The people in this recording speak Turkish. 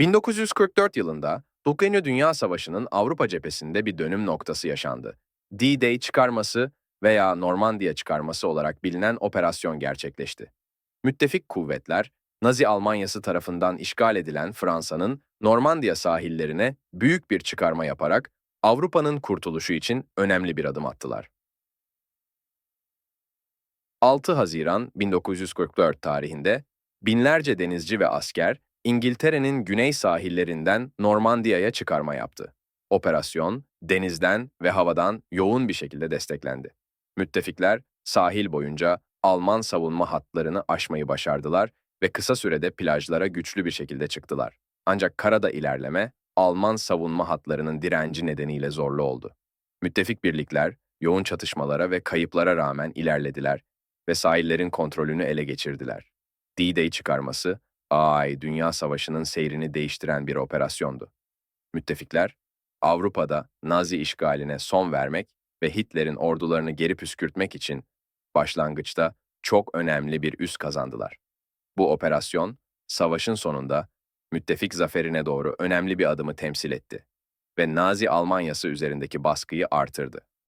1944 yılında Ukrayna Dünya Savaşı'nın Avrupa cephesinde bir dönüm noktası yaşandı. D-Day çıkarması veya Normandiya çıkarması olarak bilinen operasyon gerçekleşti. Müttefik kuvvetler, Nazi Almanyası tarafından işgal edilen Fransa'nın Normandiya sahillerine büyük bir çıkarma yaparak Avrupa'nın kurtuluşu için önemli bir adım attılar. 6 Haziran 1944 tarihinde binlerce denizci ve asker İngiltere'nin güney sahillerinden Normandiya'ya çıkarma yaptı. Operasyon denizden ve havadan yoğun bir şekilde desteklendi. Müttefikler sahil boyunca Alman savunma hatlarını aşmayı başardılar ve kısa sürede plajlara güçlü bir şekilde çıktılar. Ancak karada ilerleme Alman savunma hatlarının direnci nedeniyle zorlu oldu. Müttefik birlikler yoğun çatışmalara ve kayıplara rağmen ilerlediler ve sahillerin kontrolünü ele geçirdiler. D-Day çıkarması, ay Dünya Savaşı'nın seyrini değiştiren bir operasyondu. Müttefikler, Avrupa'da Nazi işgaline son vermek ve Hitler'in ordularını geri püskürtmek için başlangıçta çok önemli bir üs kazandılar. Bu operasyon, savaşın sonunda müttefik zaferine doğru önemli bir adımı temsil etti ve Nazi Almanyası üzerindeki baskıyı artırdı.